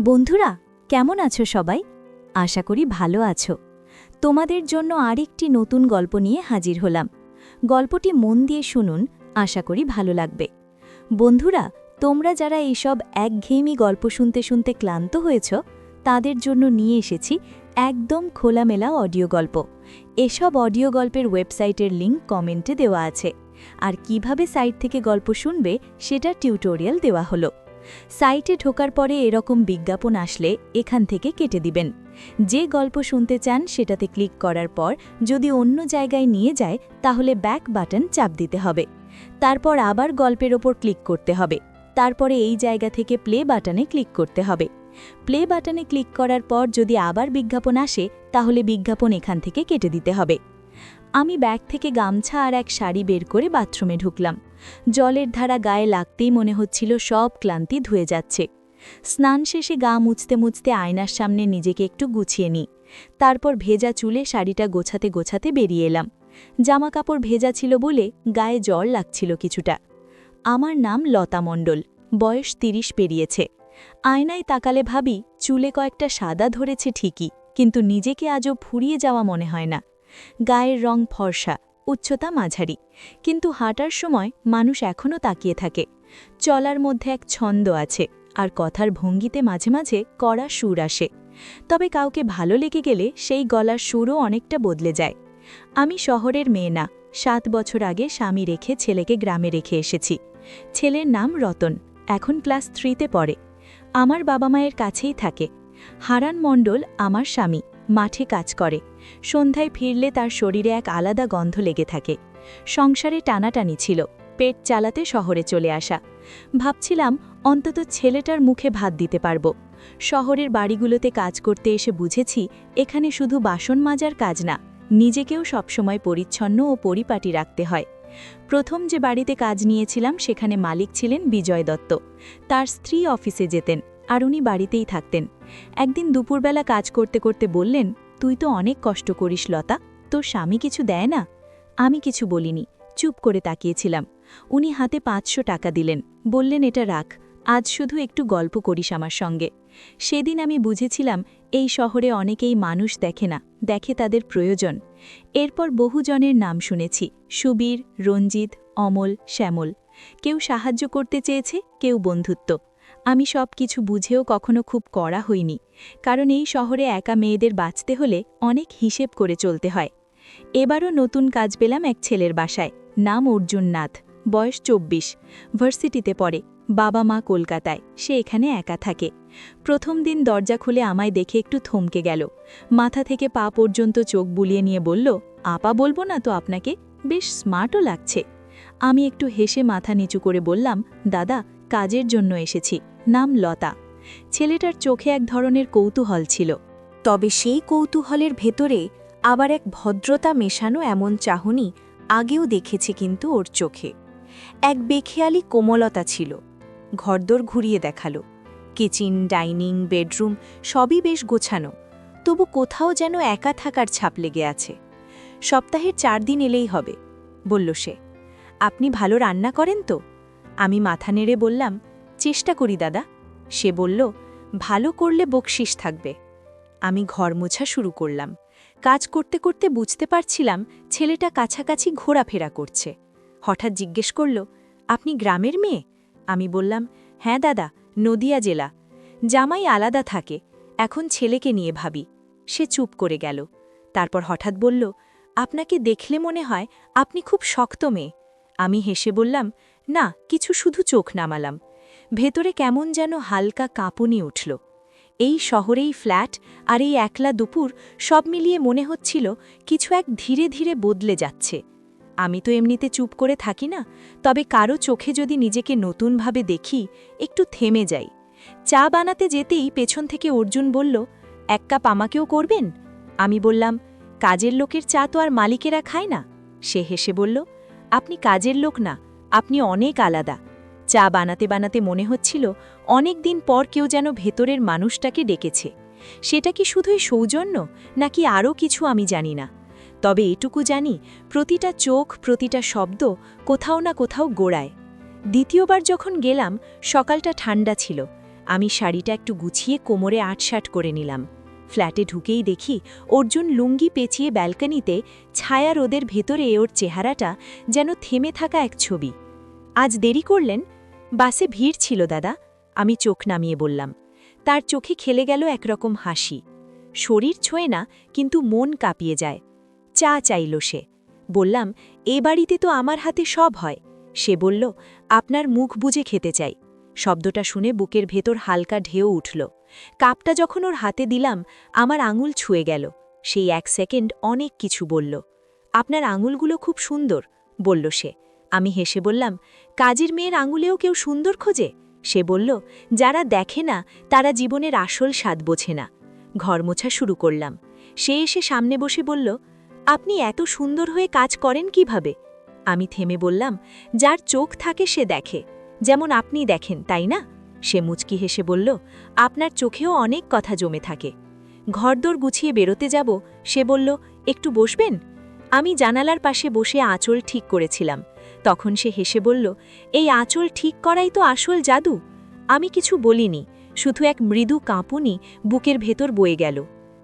বন্ধুরা, কেমন আছো সবাই? আশা করি ভালো আছো। তোমাদের জন্য আরেকটি নতুন গল্প নিয়ে হাজির হলাম। গল্পটি মন দিয়ে শুনুন, আশা করি ভালো লাগবে। বন্ধুরা, তোমরা যারা এইসব একঘেয়েমি গল্প শুনতে শুনতে ক্লান্ত হয়েছ, তাদের জন্য নিয়ে এসেছি একদম খোলামেলা অডিও গল্প। এসব অডিও গল্পের ওয়েবসাইটের লিঙ্ক কমেন্টে দেওয়া আছে। আর কীভাবে সাইট থেকে গল্প শুনবে সেটা টিউটোরিয়াল দেওয়া হলো। সাইটে ঢোকার পরে এরকম বিজ্ঞাপন আসলে এখান থেকে কেটে দিবেন। যে গল্প শুনতে চান সেটাতে ক্লিক করার পর যদি অন্য জায়গায় নিয়ে যায়, তাহলে ব্যাক বাটন চাপ দিতে হবে। তারপর আবার গল্পের ওপর ক্লিক করতে হবে। তারপরে এই জায়গা থেকে প্লে বাটনে ক্লিক করতে হবে। প্লে বাটনে ক্লিক করার পর যদি আবার বিজ্ঞাপন আসে, তাহলে বিজ্ঞাপন এখান থেকে কেটে দিতে হবে। আমি ব্যাগ থেকে গামছা আর এক শাড়ি বের করে বাথরুমে ঢুকলাম। জলের ধারা গায়ে লাগতেই মনে হচ্ছিল সব ক্লান্তি ধুয়ে যাচ্ছে। স্নান শেষে গা মুছতে মুছতে আয়নার সামনে নিজেকে একটু গুছিয়ে নিই। তারপর ভেজা চুলে শাড়িটা গোছাতে গোছাতে বেরিয়ে এলাম। জামা কাপড় ভেজা ছিল বলে গায়ে জল লাগছিল কিছুটা। আমার নাম লতা মণ্ডল, বয়স তিরিশ পেরিয়েছে। আয়নায় তাকালে ভাবি চুলে কয়েকটা সাদা ধরেছে ঠিকই, কিন্তু নিজেকে আজও ফুরিয়ে যাওয়া মনে হয় না। গায়ের রং ফর্সা উচ্চতা মাঝারি। কিন্তু হাঁটার সময় মানুষ এখনও তাকিয়ে থাকে। চলার মধ্যে এক ছন্দ আছে, আর কথার ভঙ্গিতে মাঝে মাঝে কড়া সুর আসে। তবে কাউকে ভালো লেগে গেলে সেই গলার সুরও অনেকটা বদলে যায়। আমি শহরের মেয়ে না, সাত বছর আগে স্বামী রেখে ছেলেকে গ্রামে রেখে এসেছি। ছেলের নাম রতন, এখন ক্লাস থ্রিতে পড়ে। আমার বাবা মায়ের কাছেই থাকে। হারান মণ্ডল আমার স্বামী। মাঠে কাজ করে। সন্ধ্যায় ফিরলে তার শরীরে এক আলাদা গন্ধ লেগে থাকে। সংসারে টানাটানি ছিল, পেট চালাতে শহরে চলে আসা। ভাবছিলাম, অন্তত ছেলেটার মুখে ভাত দিতে পারব। শহরের বাড়িগুলোতে কাজ করতে এসে বুঝেছি, এখানে শুধু বাসন মাজার কাজ না, নিজেকেও সবসময় পরিচ্ছন্ন ও পরিপাটি রাখতে হয়। প্রথম যে বাড়িতে কাজ নিয়েছিলাম, সেখানে মালিক ছিলেন বিজয় দত্ত। তার স্ত্রী অফিসে যেতেন। আর উনি বাড়িতেই থাকতেন। একদিন দুপুরবেলা কাজ করতে করতে বললেন, তুই তো অনেক কষ্ট করিস লতা, তোর স্বামী কিছু দেয় না? আমি কিছু বলিনি, চুপ করে তাকিয়েছিলাম। উনি হাতে পাঁচশো টাকা দিলেন, বললেন, এটা রাখ, আজ শুধু একটু গল্প করিস আমার সঙ্গে। সেদিন আমি বুঝেছিলাম, এই শহরে অনেকেই মানুষ দেখে না, দেখে তাদের প্রয়োজন। এরপর বহুজনের নাম শুনেছি, সুবীর, রঞ্জিত, অমল, শ্যামল। কেউ সাহায্য করতে চেয়েছে, কেউ বন্ধুত্ব। আমি সব কিছু বুঝেও কখনো খুব কড়া হইনি, কারণ এই শহরে একা মেয়েদের বাঁচতে হলে অনেক হিসেব করে চলতে হয়। এবারও নতুন কাজ পেলাম এক ছেলের বাসায়, নাম অর্জুন নাথ বয়স চব্বিশ, ভার্সিটিতে পড়ে, বাবা মা কলকাতায়, সে এখানে একা থাকে। প্রথম দিন দরজা খুলে আমায় দেখে একটু থমকে গেল, মাথা থেকে পা পর্যন্ত চোখ বুলিয়ে নিয়ে বলল, আপা, বলব না তো আপনাকে, বেশ স্মার্টও লাগছে। আমি একটু হেসে মাথা নিচু করে বললাম, দাদা, কাজের জন্য এসেছি। নাম লতা। ছেলেটার চোখে এক ধরনের কৌতূহল ছিল। তবে সেই কৌতূহলের ভেতরে আবার এক ভদ্রতা মেশানো এমন চাহনি আগেও দেখেছি কিন্তু ওর চোখে। এক বেখেয়ালি কোমলতা ছিল। ঘরদোর ঘুরিয়ে দেখাল। কিচেন, ডাইনিং, বেডরুম সবই বেশ গোছানো। তবু কোথাও যেন একা থাকার ছাপ লেগে আছে। সপ্তাহের চার দিন এলেই হবে, বলল সে। আপনি ভালো রান্না করেন তো? আমি মাথা নেড়ে বললাম চেষ্টা করি, দাদা। সে বলল, ভালো করলে বকশিস থাকবে। আমি ঘর মোছা শুরু করলাম। কাজ করতে করতে বুঝতে পারছিলাম ছেলেটা কাছাকাছি ঘোরাফেরা করছে। হঠাৎ জিজ্ঞেস করল, আপনি গ্রামের মেয়ে? আমি বললাম হ্যাঁ দাদা, নদিয়া জেলা। জামাই আলাদা থাকে, এখন ছেলেকে নিয়ে ভাবি। সে চুপ করে গেল। তারপর হঠাৎ বলল, আপনাকে দেখলে মনে হয় আপনি খুব শক্ত মেয়ে। আমি হেসে বললাম, না, কিছু শুধু চোখ নামালাম। ভেতরে কেমন যেন হালকা কাঁপুনি উঠল। এই শহরেই ফ্ল্যাট আর এই একলা দুপুর সব মিলিয়ে মনে হচ্ছিল কিছু এক ধীরে ধীরে বদলে যাচ্ছে। আমি তো এমনিতে চুপ করে থাকি না, তবে কারও চোখে যদি নিজেকে নতুনভাবে দেখি, একটু থেমে যাই। চা বানাতে যেতেই পেছন থেকে অর্জুন বলল, এক কাপ আমাকেও করবেন? আমি বললাম, কাজের লোকের চা তো আর মালিকেরা খায় না। সে হেসে বলল, আপনি কাজের লোক না, আপনি অনেক আলাদা। চা বানাতে বানাতে মনে হচ্ছিল, অনেক দিন পর কেউ যেন ভেতরের মানুষটাকে ডেকেছে। সেটা কি শুধুই সৌজন্য, নাকি আরও কিছু আমি জানি না। তবে এটুকু জানি, প্রতিটা চোখ, প্রতিটা শব্দ কোথাও না কোথাও গোড়ায়। দ্বিতীয়বার যখন গেলাম, সকালটা ঠান্ডা ছিল। আমি শাড়িটা একটু গুছিয়ে কোমরে আটসাট করে নিলাম। ফ্ল্যাটে ঢুকেই দেখি, অর্জুন লুঙ্গি পেঁচিয়ে ব্যালকনিতে ছায়া রোদের ভেতরে ওর চেহারাটা যেন থেমে থাকা এক ছবি। আজ দেরি করলেন বাসে ভিড় ছিল, দাদা। আমি চোখ নামিয়ে বললাম, তার চোখে খেলে গেল একরকম হাসি। শরীর ছোঁয় না, কিন্তু মন কাঁপিয়ে যায়। চা চাইল সে। বললাম, এ বাড়িতে তো আমার হাতে সব হয়। সে বলল, আপনার মুখ বুঝে খেতে চাই। শব্দটা শুনে বুকের ভেতর হালকা ঢেউ উঠল। কাপটা যখন ওর হাতে দিলাম, আমার আঙুল ছুঁয়ে গেল। সেই এক সেকেন্ড অনেক কিছু বলল। আপনার আঙুলগুলো খুব সুন্দর, বলল সে। আমি হেসে বললাম, কাজের মেয়ের আঙুলেও কেউ সুন্দর খোঁজে? সে বলল, যারা দেখে না, তারা জীবনের আসল স্বাদ বোঝে না। ঘর মোছা শুরু করলাম। সে এসে সামনে বসে বলল, আপনি এত সুন্দর হয়ে কাজ করেন কীভাবে? আমি থেমে বললাম, যার চোখ থাকে সে দেখে। যেমন আপনি দেখেন, তাই না? সে মুচকি হেসে বলল, আপনার চোখেও অনেক কথা জমে থাকে। ঘরদোর গুছিয়ে বেরোতে যাব। সে বলল, একটু বসবেন? আমি জানালার পাশে বসে আঁচল ঠিক করেছিলাম। তখন সে হেসে বলল, এই আঁচল ঠিক করাই তো আসল জাদু। আমি কিছু বলিনি, শুধু এক মৃদু কাঁপুনি বুকের ভেতর বয়ে গেল।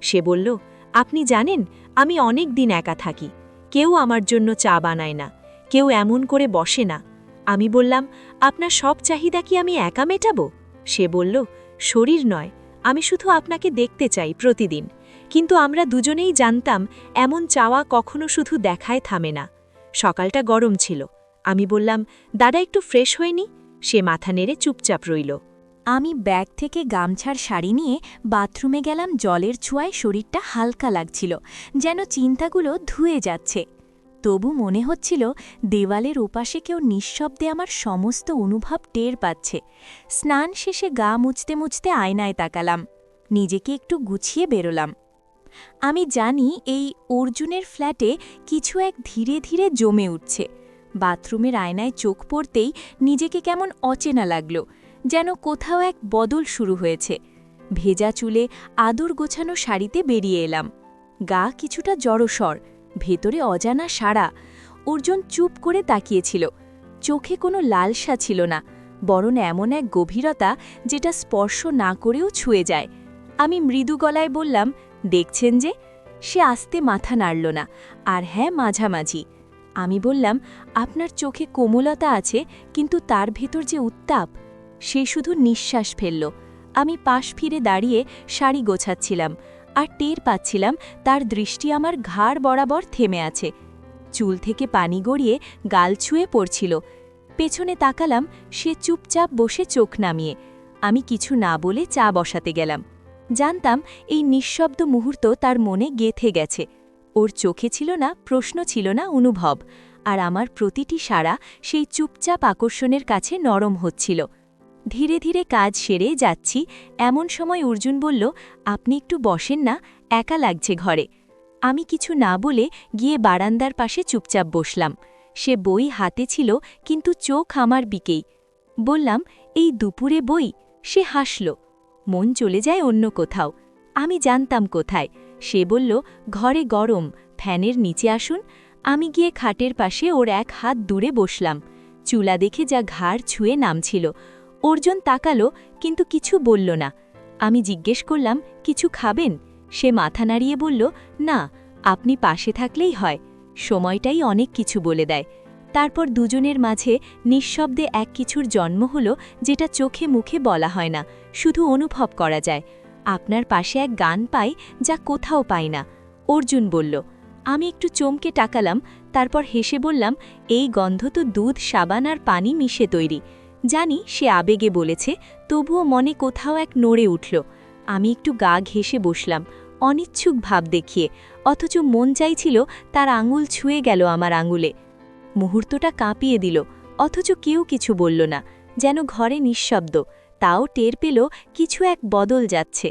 সে বলল, আপনি জানেন, আমি অনেক দিন একা থাকি। কেউ আমার জন্য চা বানায় না, কেউ এমন করে বসে না। আমি বললাম, আপনার সব চাহিদা কি আমি একা মেটাবো? সে বলল, শরীর নয়, আমি শুধু আপনাকে দেখতে চাই প্রতিদিন। কিন্তু আমরা দুজনেই জানতাম, এমন চাওয়া কখনো শুধু দেখায় থামে না। সকালটা গরম ছিল। আমি বললাম, দাদা, একটু ফ্রেশ হয়নি সে মাথা নেড়ে চুপচাপ রইল। আমি ব্যাগ থেকে গামছার শাড়ি নিয়ে বাথরুমে গেলাম, জলের ছোঁয়ায় শরীরটা হালকা লাগছিল, যেন চিন্তাগুলো ধুয়ে যাচ্ছে। তবু মনে হচ্ছিল, দেওয়ালের ওপাশে কেউ নিঃশব্দে আমার সমস্ত অনুভব টের পাচ্ছে। স্নান শেষে গা মুছতে মুছতে আয়নায় তাকালাম, নিজেকে একটু গুছিয়ে বেরোলাম। আমি জানি এই অর্জুনের ফ্ল্যাটে কিছু এক ধীরে ধীরে জমে উঠছে। বাথরুমের আয়নায় চোখ পড়তেই নিজেকে কেমন অচেনা লাগল, যেন কোথাও এক বদল শুরু হয়েছে। ভেজা চুলে আদর গোছানো শাড়িতে বেরিয়ে এলাম। গা কিছুটা জড়সর ভেতরে অজানা সাড়া। অর্জুন চুপ করে তাকিয়েছিল। চোখে কোনো লালসা ছিল না, বরং এমন এক গভীরতা যেটা স্পর্শ না করেও ছুঁয়ে যায়। আমি মৃদু গলায় বললাম, দেখছেন যে? সে আস্তে মাথা নাড়ল না, আর হ্যাঁ মাঝামাঝি। আমি বললাম, আপনার চোখে কোমলতা আছে, কিন্তু তার ভেতর যে উত্তাপ, সে শুধু নিঃশ্বাস ফেলল। আমি পাশ ফিরে দাঁড়িয়ে শাড়ি গোছাচ্ছিলাম আর টের পাচ্ছিলাম তার দৃষ্টি আমার ঘাড় বরাবর থেমে আছে। চুল থেকে পানি গড়িয়ে গাল ছুঁয়ে পড়ছিল। পেছনে তাকালাম, সে চুপচাপ বসে চোখ নামিয়ে। আমি কিছু না বলে চা বসাতে গেলাম। জানতাম এই নিঃশব্দ মুহূর্ত তার মনে গেথে গেছে। ওর চোখে ছিল না, প্রশ্ন ছিল না অনুভব। আর আমার প্রতিটি সাড়া সেই চুপচাপ আকর্ষণের কাছে নরম হচ্ছিল। ধীরে ধীরে কাজ সেরে যাচ্ছি, এমন সময় অর্জুন বলল, আপনি একটু বসেন না, একা লাগছে ঘরে। আমি কিছু না বলে গিয়ে বারান্দার পাশে চুপচাপ বসলাম। সে বই হাতে ছিল, কিন্তু চোখ আমার বিকেই। বললাম, এই দুপুরে বই? সে হাসল, মন চলে যায় অন্য কোথাও। আমি জানতাম কোথায়। সে বলল, ঘরে গরম, ফ্যানের নিচে আসুন। আমি গিয়ে খাটের পাশে ওর এক হাত দূরে বসলাম। চুলা দেখে যা ঘাড় ছুঁয়ে নামছিল। অর্জুন তাকালো, কিন্তু কিছু বলল না। আমি জিজ্ঞেস করলাম, কিছু খাবেন? সে মাথা নাড়িয়ে বলল, না, আপনি পাশে থাকলেই হয়। সময়টাই অনেক কিছু বলে দেয়। তারপর দুজনের মাঝে নিঃশব্দে এক কিছুর জন্ম হল, যেটা চোখে মুখে বলা হয় না, শুধু অনুভব করা যায়। আপনার পাশে এক গান পাই যা কোথাও পাই না। অর্জুন বলল, আমি একটু চমকে টাকালাম তারপর হেসে বললাম, এই গন্ধ তো দুধ, সাবান আর পানি মিশে তৈরি। জানি সে আবেগে বলেছে, তবুও মনে কোথাও এক নড়ে উঠল। আমি একটু গা ঘেসে বসলাম, অনিচ্ছুক ভাব দেখিয়ে, অথচ মন চাইছিল তার আঙুল ছুঁয়ে গেল আমার আঙুলে। মুহূর্তটা কাঁপিয়ে দিল, অথচ কেউ কিছু বলল না, যেন ঘরে নিঃশব্দ। তাও টের পেল কিছু এক বদল যাচ্ছে।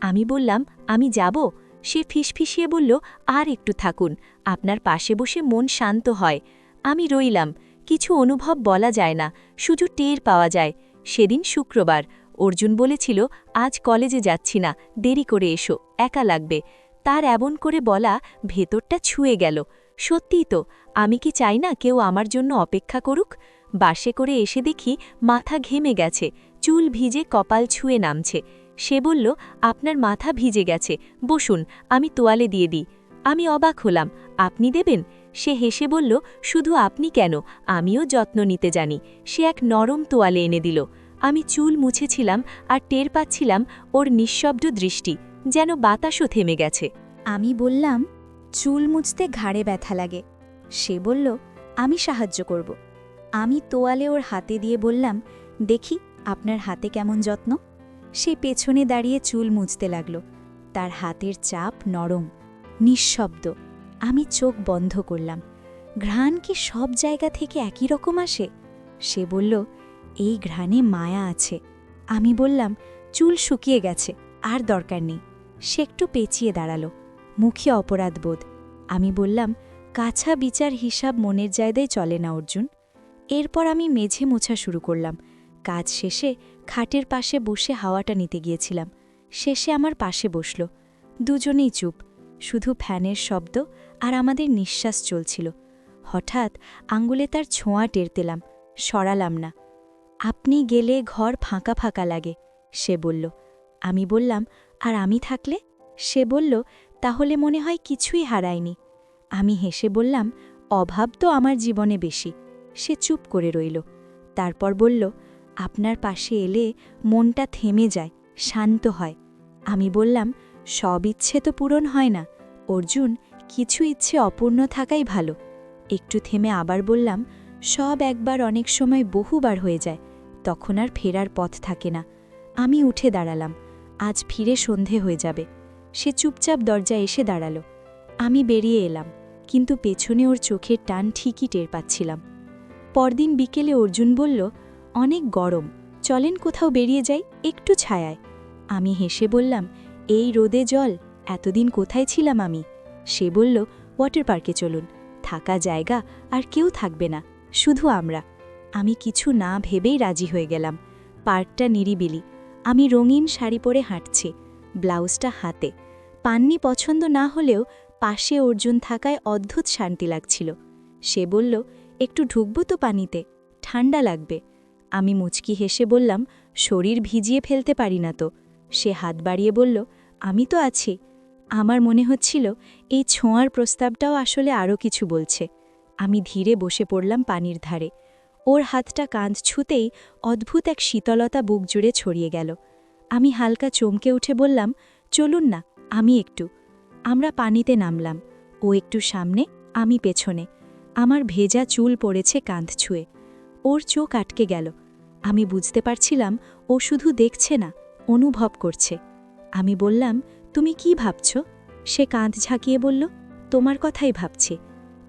আমি বললাম, আমি যাব? সে ফিসফিসিয়ে বলল, আর একটু থাকুন, আপনার পাশে বসে মন শান্ত হয়। আমি রইলাম। কিছু অনুভব বলা যায় না, শুধু টের পাওয়া যায়। সেদিন শুক্রবার, অর্জুন বলেছিল, আজ কলেজে যাচ্ছি না, দেরি করে এসো, একা লাগবে। তার এমন করে বলা ভেতরটা ছুঁয়ে গেল। সত্যিই তো, আমি কি চাই না কেউ আমার জন্য অপেক্ষা করুক? বাসে করে এসে দেখি মাথা ঘেমে গেছে। চুল ভিজে কপাল ছুঁয়ে নামছে। সে বলল, আপনার মাথা ভিজে গেছে। বসুন, আমি তোয়ালে দিয়ে দিই। আমি অবাক হলাম। আপনি দেবেন? সে হেসে বলল, শুধু আপনি কেন? আমিও যত্ন নিতে জানি। সে এক নরম তোয়ালে এনে দিল। আমি চুল মুছেছিলাম আর টের পাচ্ছিলাম ওর নিঃশব্দ দৃষ্টি, যেন বাতাসও থেমে গেছে। আমি বললাম, চুল মুছতে ঘাড়ে ব্যথা লাগে। সে বলল, আমি সাহায্য করব। আমি তোয়ালে ওর হাতে দিয়ে বললাম, দেখি আপনার হাতে কেমন যত্ন? সে পেছনে দাঁড়িয়ে চুল মুছতে লাগল। তার হাতের চাপ নরম, নিঃশব্দ। আমি চোখ বন্ধ করলাম। ঘ্রাণ কি সব জায়গা থেকে একই রকম আসে? সে বলল, এই ঘ্রাণে মায়া আছে। আমি বললাম, চুল শুকিয়ে গেছে, আর দরকার নেই। সে একটু পেঁচিয়ে দাঁড়াল, মুখে অপরাধবোধ আমি বললাম, কাছা বিচার হিসাব মনের জায়গায় চলে না, অর্জুন। এরপর আমি মেঝে মোছা শুরু করলাম। কাজ শেষে খাটের পাশে বসে হাওয়াটা নিতে গিয়েছিলাম। শেষে আমার পাশে বসল। দুজনেই চুপ। শুধু ফ্যানের শব্দ আর আমাদের নিঃশ্বাস চলছিল। হঠাৎ আঙ্গুলে তার ছোঁয়া টের পেলাম। সরালাম না। আপনি গেলে ঘর ফাঁকা ফাঁকা লাগে সে বলল। আমি বললাম, আর আমি থাকলে? সে বলল, তাহলে মনে হয় কিছুই হারায়নি। আমি হেসে বললাম, অভাব তো আমার জীবনে বেশি। সে চুপ করে রইল। তারপর বলল আপনার পাশে এলে মনটা থেমে যায়, শান্ত হয়। আমি বললাম, সব ইচ্ছে তো পূরণ হয় না। অর্জুন, কিছু ইচ্ছে অপূর্ণ থাকাই ভালো। একটু থেমে আবার বললাম, সব একবার অনেক সময় বহুবার হয়ে যায়, তখন আর ফেরার পথ থাকে না। আমি উঠে দাঁড়ালাম, আজ ফিরে সন্ধে হয়ে যাবে। সে চুপচাপ দরজায় এসে দাঁড়াল। আমি বেরিয়ে এলাম, কিন্তু পেছনে ওর চোখের টান ঠিকই টের পাচ্ছিলাম। পরদিন বিকেলে অর্জুন বলল অনেক গরম, চলেন কোথাও বেরিয়ে যাই, একটু ছায়ায়। আমি হেসে বললাম, এই রোদে জল, এতদিন কোথায় ছিলাম আমি? সে বলল, ওয়াটার পার্কে চলুন, থাকা জায়গা আর কেউ থাকবে না, শুধু আমরা। আমি কিছু না ভেবেই রাজি হয়ে গেলাম। পার্কটা নিরিবিলি, আমি রঙিন শাড়ি পরে হাঁটছি, ব্লাউজটা হাতে। পান্নি পছন্দ না হলেও পাশে অর্জুন থাকায় অদ্ভুত শান্তি লাগছিল। সে বলল, একটু ঢুকবো তো পানিতে, ঠান্ডা লাগবে। আমি মুচকি হেসে বললাম, শরীর ভিজিয়ে ফেলতে পারি না তো। সে হাত বাড়িয়ে বলল, আমি তো আছি। আমার মনে হচ্ছিল, এই ছোঁয়ার প্রস্তাবটাও আসলে আরও কিছু বলছে। আমি ধীরে বসে পড়লাম পানির ধারে। ওর হাতটা কাঁধ ছুতেই অদ্ভুত এক শীতলতা বুক জুড়ে ছড়িয়ে গেল। আমি হালকা চমকে উঠে বললাম, চলুন না, আমি একটু। আমরা পানিতে নামলাম। ও একটু সামনে, আমি পেছনে। আমার ভেজা চুল পড়েছে কাঁধ ছুঁয়ে। ওর চোখ আটকে গেল। আমি বুঝতে পারছিলাম ও শুধু দেখছে না, অনুভব করছে। আমি বললাম, তুমি কি ভাবছ? সে কাঁধ ঝাঁকিয়ে বলল, তোমার কথাই ভাবছি।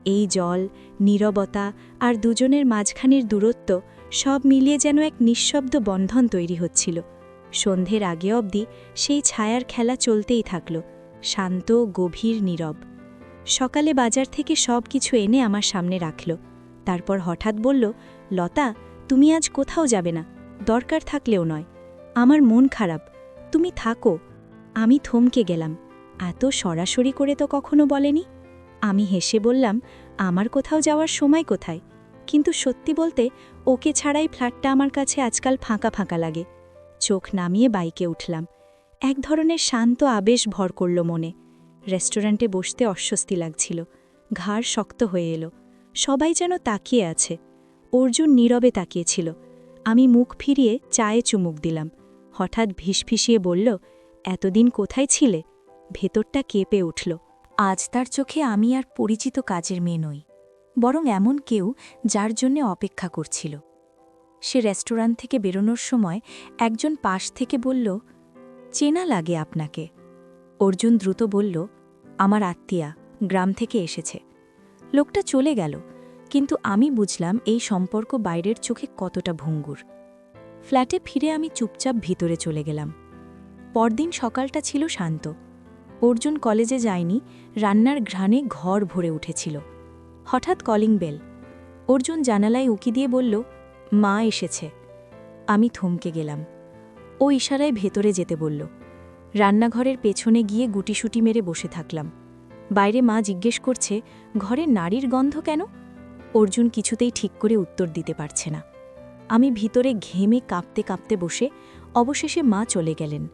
এই জল, নীরবতা আর দুজনের মাঝখানের দূরত্ব সব মিলিয়ে যেন এক নিঃশব্দ বন্ধন তৈরি হচ্ছিল। সন্ধ্যের আগে অবধি সেই ছায়ার খেলা চলতেই থাকল, শান্ত, গভীর, নীরব। সকালে বাজার থেকে সব কিছু এনে আমার সামনে রাখল। তারপর হঠাৎ বলল লতা, তুমি আজ কোথাও যাবে না, দরকার থাকলেও নয়। আমার মন খারাপ, তুমি থাকো। আমি থমকে গেলাম, এত সরাসরি করে তো কখনো বলেনি? আমি হেসে বললাম, আমার কোথাও যাওয়ার সময় কোথায়? কিন্তু সত্যি বলতে, ওকে ছাড়াই ফ্ল্যাটটা আমার কাছে আজকাল ফাঁকা ফাঁকা লাগে। চোখ নামিয়ে বাইকে উঠলাম। এক ধরনের শান্ত আবেশ ভর করল মনে। রেস্টুরেন্টে বসতে অস্বস্তি লাগছিল। ঘাড় শক্ত হয়ে এলো। সবাই যেন তাকিয়ে আছে। অর্জুন নীরবে তাকিয়েছিল। আমি মুখ ফিরিয়ে চায়ে চুমুক দিলাম। হঠাৎ ভিসফিসিয়ে বলল, এতদিন কোথায় ছিলে? ভেতরটা কেঁপে উঠল। আজ তার চোখে আমি আর পরিচিত কাজের মেয়ে নই। বরং এমন কেউ যার জন্যে অপেক্ষা করছিল। সে রেস্টুরেন্ট থেকে বেরোনোর সময় একজন পাশ থেকে বলল, চেনা লাগে আপনাকে। অর্জুন দ্রুত বলল, আমার আত্মীয়া গ্রাম থেকে এসেছে। লোকটা চলে গেল। কিন্তু আমি বুঝলাম এই সম্পর্ক বাইরের চোখে কতটা ভঙ্গুর। ফ্ল্যাটে ফিরে আমি চুপচাপ ভিতরে চলে গেলাম। পরদিন সকালটা ছিল শান্ত। অর্জুন কলেজে যায়নি, রান্নার ঘ্রাণে ঘর ভরে উঠেছিল। হঠাৎ কলিং বেল। অর্জুন জানালায় উকি দিয়ে বলল, মা এসেছে। আমি থমকে গেলাম। ও ইশারায় ভেতরে যেতে বলল। রান্নাঘরের পেছনে গিয়ে গুটিসুটি মেরে বসে থাকলাম। বাইরে মা জিজ্ঞেস করছে, ঘরে নারীর গন্ধ কেন? অর্জুন কিছুতেই ঠিক করে উত্তর দিতে পারছে না। আমি ভিতরে ঘেমে কাঁপতে কাঁপতে বসে অবশেষে মা চলে গেলেন।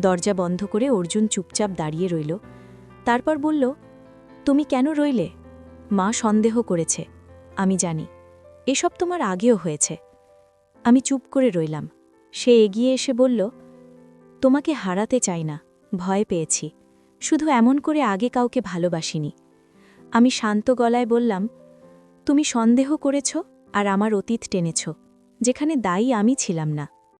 দরজা বন্ধ করে অর্জুন চুপচাপ দাঁড়িয়ে রইল। তারপর বলল, তুমি কেন রইলে? মা সন্দেহ করেছে। আমি জানি। এসব তোমার আগেও হয়েছে। আমি চুপ করে রইলাম। সে এগিয়ে এসে বলল, তোমাকে হারাতে চাই না। ভয় পেয়েছি। শুধু এমন করে আগে কাউকে ভালোবাসিনি। আমি শান্ত গলায় বললাম তুমি সন্দেহ করেছ আর আমার অতীত টেনেছ যেখানে দায়ী আমি ছিলাম না।